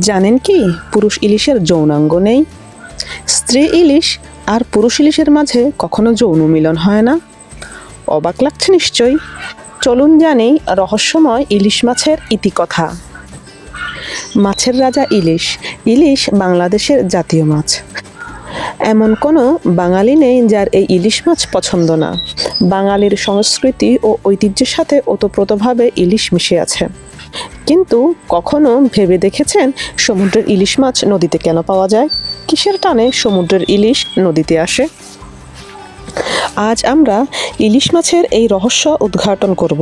জানেন কি, পুরুষ ইলিশের যৌনাঙ্গ নেই। স্ত্রী ইলিশ আর পুরুষ ইলিশের মাঝে কখনো যৌন মিলন হয় না। অবাক লাগছে নিশ্চয়ই। চলুন জানি রহস্যময় ইলিশ মাছের ইতিকথা মাছের রাজা ইলিশ ইলিশ বাংলাদেশের জাতীয় মাছ। এমন কোনো বাঙালি নেই যার এই ইলিশ মাছ পছন্দ না। বাঙালির সংস্কৃতি ও ঐতিহ্যের সাথে ওতপ্রোতভাবে ইলিশ মিশে আছে। কিন্তু কখনো ভেবে দেখেছেন সমুদ্রের ইলিশ মাছ নদীতে কেন পাওয়া যায়? কিসের টানে সমুদ্রের ইলিশ নদীতে আসে? আজ আমরা ইলিশ মাছের এই রহস্য উদ্ঘাটন করব।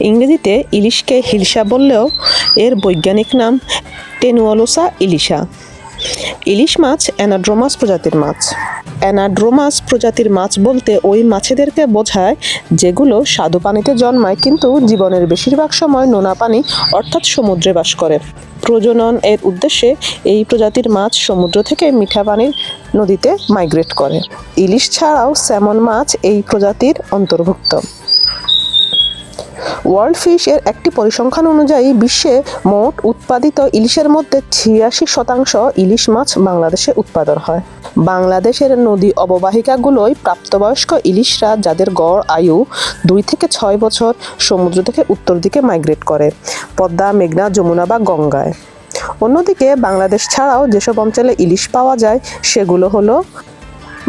ইংরেজিতে ইলিশকে হিলসা বললেও এর বৈজ্ঞানিক নাম টেনুয়ালোসা ইলিশা। ইলিশ মাছ অ্যানাড্রোমাস প্রজাতির মাছ। অ্যানাড্রোমাস প্রজাতির মাছ বলতে ওই মাছেদেরকে বোঝায় যেগুলো স্বাদু পানিতে জন্মায় কিন্তু জীবনের বেশিরভাগ সময় নোনা পানি অর্থাৎ সমুদ্রে বাস করে। প্রজনন এর উদ্দেশ্যে এই প্রজাতির মাছ সমুদ্র থেকে মিঠা পানির নদীতে মাইগ্রেট করে। ইলিশ ছাড়াও স্যামন মাছ এই প্রজাতির অন্তর্ভুক্ত। ওয়ার্ল্ড ফিশ এর একটি পরিসংখ্যান অনুযায়ী বিশ্বে মোট উৎপাদিত ইলিশের মধ্যে ছিয়াশি শতাংশ ইলিশ মাছ বাংলাদেশে উৎপাদন হয়। বাংলাদেশের নদী অববাহিকাগুলোয় প্রাপ্তবয়স্ক ইলিশরা যাদের গড় আয়ু দুই থেকে ছয় বছর সমুদ্র থেকে উত্তর দিকে মাইগ্রেট করে, পদ্মা, মেঘনা, যমুনা বা গঙ্গায়। অন্যদিকে বাংলাদেশ ছাড়াও যেসব অঞ্চলে ইলিশ পাওয়া যায়, সেগুলো হলো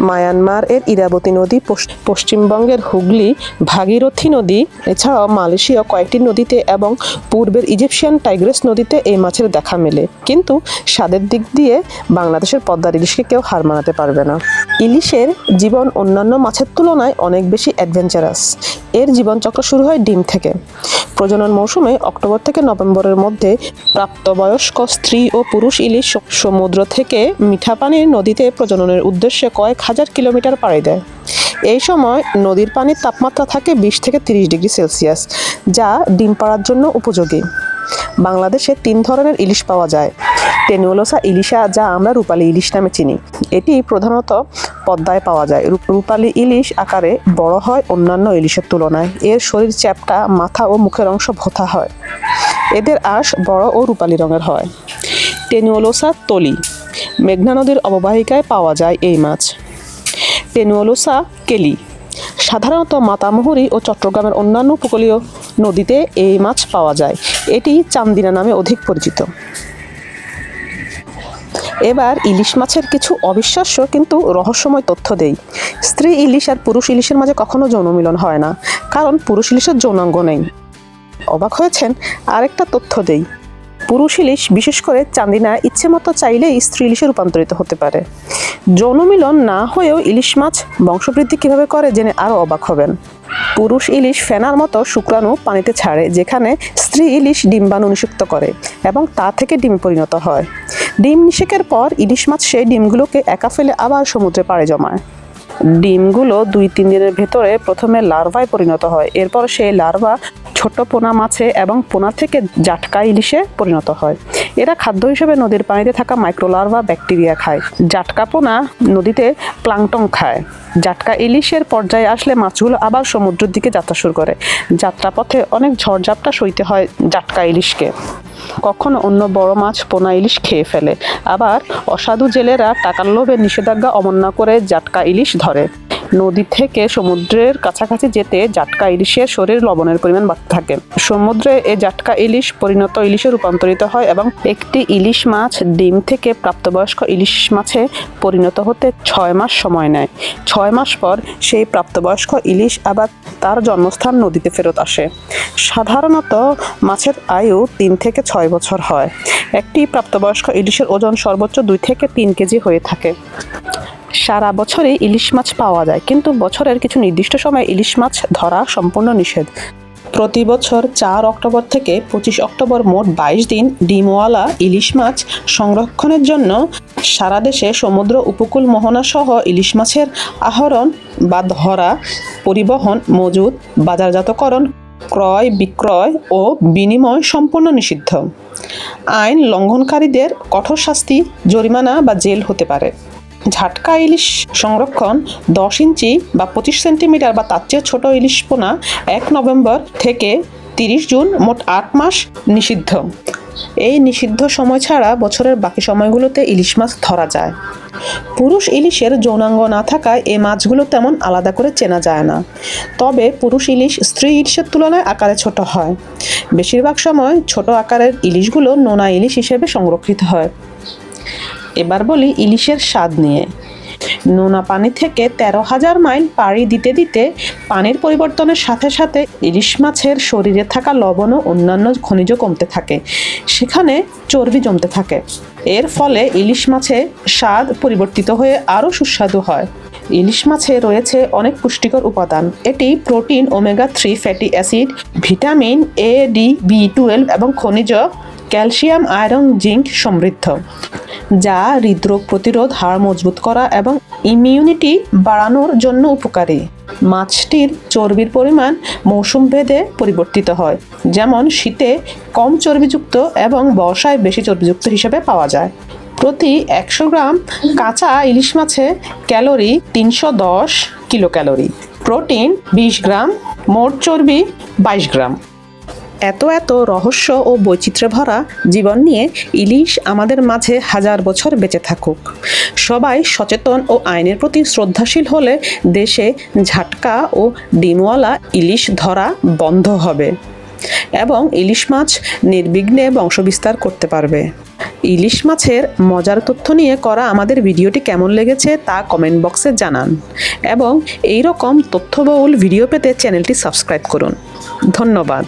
মায়ানমার এর ইরাবতী নদী পশ্চিমবঙ্গের হুগলি, ভাগীরথী নদী, এছাড়াও মালয়েশীয় কয়েকটি নদীতে এবং পূর্বের ইজিপশিয়ান টাইগ্রেস নদীতে এই মাছের দেখা মেলে। কিন্তু স্বাদের দিক দিয়ে বাংলাদেশের পদ্মার ইলিশকে কেউ হার মানাতে পারবে না। ইলিশের জীবন অন্যান্য মাছের তুলনায় অনেক বেশি অ্যাডভেঞ্চারাস এর জীবনচক্র শুরু হয় ডিম থেকে। প্রজনন মৌসুমে অক্টোবর থেকে নভেম্বরের মধ্যে প্রাপ্তবয়স্ক স্ত্রী ও পুরুষ ইলিশ সমুদ্র থেকে মিঠা পানির নদীতে প্রজননের উদ্দেশ্যে কয়েক হাজার কিলোমিটার পাড়ি দেয়। এই সময় নদীর পানির তাপমাত্রা থাকে বিশ থেকে তিরিশ ডিগ্রি সেলসিয়াস, যা ডিম পাড়ার জন্য উপযোগী। বাংলাদেশে তিন ধরনের ইলিশ পাওয়া যায়। টেনুলোসা ইলিশা, যা আমরা রূপালী ইলিশ নামে চিনি। এটি প্রধানত পদ্মায় পাওয়া যায়। রূপ- রূপালী ইলিশ আকারে বড় হয় অন্যান্য ইলিশের তুলনায়। এর শরীর চ্যাপটা মাথা ও মুখের অংশ ভোথা হয়। এদের আঁশ বড় ও রূপালি রঙের হয়। টেনুলোসা তলি। মেঘনা নদীর অববাহিকায় পাওয়া যায় এই মাছ। টেনুলোসা কেলি। সাধারণত মাতামুহুরি ও চট্টগ্রামের অন্যান্য উপকূলীয় নদীতে এই মাছ পাওয়া যায়। এটি চান্দিনা নামে অধিক পরিচিত। এবার ইলিশ মাছের কিছু অবিশ্বাস্য কিন্তু রহস্যময় তথ্য দেই। স্ত্রী ইলিশ আর পুরুষ ইলিশের মাঝে কখনো যৌন মিলন হয় না, কারণ পুরুষ ইলিশের যৌনাঙ্গ নেই। অবাক হয়েছেন, আরেকটা তথ্য দেই। পুরুষ ইলিশ, বিশেষ করে চান্দিনা ইচ্ছে মতো চাইলেই স্ত্রী ইলিশে রূপান্তরিত হতে পারে। যৌন মিলন না হয়েও ইলিশ মাছ বংশবৃদ্ধি কীভাবে করে জেনে আরও অবাক হবেন। পুরুষ ইলিশ ফেনার মতো শুক্রাণু পানিতে ছাড়ে, যেখানে স্ত্রী ইলিশ ডিম্বাণু নিষিক্ত করে এবং তা থেকে ডিম পরিণত হয়। ডিম নিষেকের পর ইলিশ মাছ সেই ডিমগুলোকে একা ফেলে আবার সমুদ্রে পাড়ে জমায়। ডিমগুলো দুই তিন দিনের ভেতরে প্রথমে লার্ভায় পরিণত হয়, এরপর সেই লার্ভা ছোট পোনা মাছে এবং পোনা থেকে জাটকা ইলিশে পরিণত হয়। এরা খাদ্য হিসেবে নদীর পানিতে থাকা মাইক্রোলার্ভা ব্যাকটেরিয়া খায়। জাটকা পোনা নদীতে প্লাংটং খায়। জাটকা ইলিশের পর্যায়ে আসলে মাছগুলো আবার সমুদ্রের দিকে যাত্রা শুরু করে। যাত্রাপথে অনেক ঝড়ঝাপটা সইতে হয় জাটকা ইলিশকে। কখনো অন্য বড় মাছ পোনা ইলিশ খেয়ে ফেলে। আবার অসাধু জেলেরা টাকার লোভে নিষেধাজ্ঞা অমান্য করে জাটকা ইলিশ ধরে। নদী থেকে সমুদ্রের কাছাকাছি যেতে জাটকা ইলিশের শরীর লবণের পরিমাণ বাড়তে থাকে। সমুদ্রে এই জাটকা ইলিশ পরিণত ইলিশে রূপান্তরিত হয় এবং একটি ইলিশ মাছ ডিম থেকে প্রাপ্তবয়স্ক ইলিশ মাছে পরিণত হতে ছয় মাস সময় নেয়। ছয় মাস পর সেই প্রাপ্তবয়স্ক ইলিশ আবার তার জন্মস্থান নদীতে ফেরত আসে। সাধারণত মাছের আয়ু তিন থেকে ছয় বছর হয়। একটি প্রাপ্তবয়স্ক ইলিশের ওজন সর্বোচ্চ দুই থেকে তিন কেজি হয়ে থাকে। সারা বছরই ইলিশ মাছ পাওয়া যায়, কিন্তু বছরের কিছু নির্দিষ্ট সময় ইলিশ মাছ ধরা সম্পূর্ণ নিষেধ। প্রতি বছর চার অক্টোবর থেকে পঁচিশ অক্টোবর মোট বাইশ দিন ডিমওয়ালা ইলিশ মাছ সংরক্ষণের জন্য সারা দেশে সমুদ্র উপকূল মোহনা সহ ইলিশ মাছের আহরণ বা ধরা পরিবহন মজুদ, বাজারজাতকরণ, ক্রয়, বিক্রয় ও বিনিময় সম্পূর্ণ নিষিদ্ধ। আইন লঙ্ঘনকারীদের কঠোর শাস্তি জরিমানা বা জেল হতে পারে। ঝাটকা ইলিশ সংরক্ষণ দশ ইঞ্চি বা পঁচিশ সেন্টিমিটার বা তার চেয়ে ছোট ইলিশ পোনা এক নভেম্বর থেকে তিরিশ জুন মোট আট মাস নিষিদ্ধ। এই নিষিদ্ধ সময় ছাড়া বছরের বাকি সময়গুলোতে ইলিশ মাছ ধরা যায়। পুরুষ ইলিশের যৌনাঙ্গ না থাকায় এই মাছগুলো তেমন আলাদা করে চেনা যায় না। তবে পুরুষ ইলিশ স্ত্রী ইলিশের তুলনায় আকারে ছোট হয়। বেশিরভাগ সময় ছোট আকারের ইলিশগুলো নোনা ইলিশ হিসেবে সংরক্ষিত হয়। এবার বলি ইলিশের স্বাদ নিয়ে। নোনা পানি থেকে তেরো হাজার মাইল পাড়ি দিতে দিতে পানির পরিবর্তনের সাথে সাথে ইলিশ মাছের শরীরে থাকা লবণ ও অন্যান্য খনিজ কমতে থাকে। সেখানে চর্বি জমতে থাকে। এর ফলে ইলিশ মাছের স্বাদ পরিবর্তিত হয়ে আরও সুস্বাদু হয়। ইলিশ মাছে রয়েছে অনেক পুষ্টিকর উপাদান। এটি protein, omega three, fatty acid, vitamin A, D, B twelve এবং খনিজ, ক্যালসিয়াম, আয়রন, জিঙ্ক সমৃদ্ধ। যা হৃদরোগ প্রতিরোধ হাড় মজবুত করা এবং ইমিউনিটি বাড়ানোর জন্য উপকারী। মাছটির চর্বির পরিমাণ মৌসুম ভেদে পরিবর্তিত হয়। যেমন, শীতে কম চর্বিযুক্ত এবং বর্ষায় বেশি চর্বিযুক্ত হিসেবে পাওয়া যায়। প্রতি একশো গ্রাম কাঁচা ইলিশ মাছে ক্যালোরি তিনশো দশ কিলো ক্যালোরি প্রোটিন বিশ গ্রাম, মোট চর্বি বাইশ গ্রাম। এত এত রহস্য ও বৈচিত্র্য ভরা জীবন নিয়ে ইলিশ আমাদের মাঝে হাজার বছর বেঁচে থাকুক। সবাই সচেতন ও আইনের প্রতি শ্রদ্ধাশীল হলে দেশে ঝাটকা ও ডিমওয়ালা ইলিশ ধরা বন্ধ হবে এবং ইলিশ মাছ নির্বিঘ্নে বংশবিস্তার করতে পারবে। ইলিশ মাছের মজার তথ্য নিয়ে করা আমাদের ভিডিওটি কেমন লেগেছে তা কমেন্ট বক্সে জানান এবং এই রকম তথ্যবহুল ভিডিও পেতে চ্যানেলটি সাবস্ক্রাইব করুন। ধন্যবাদ।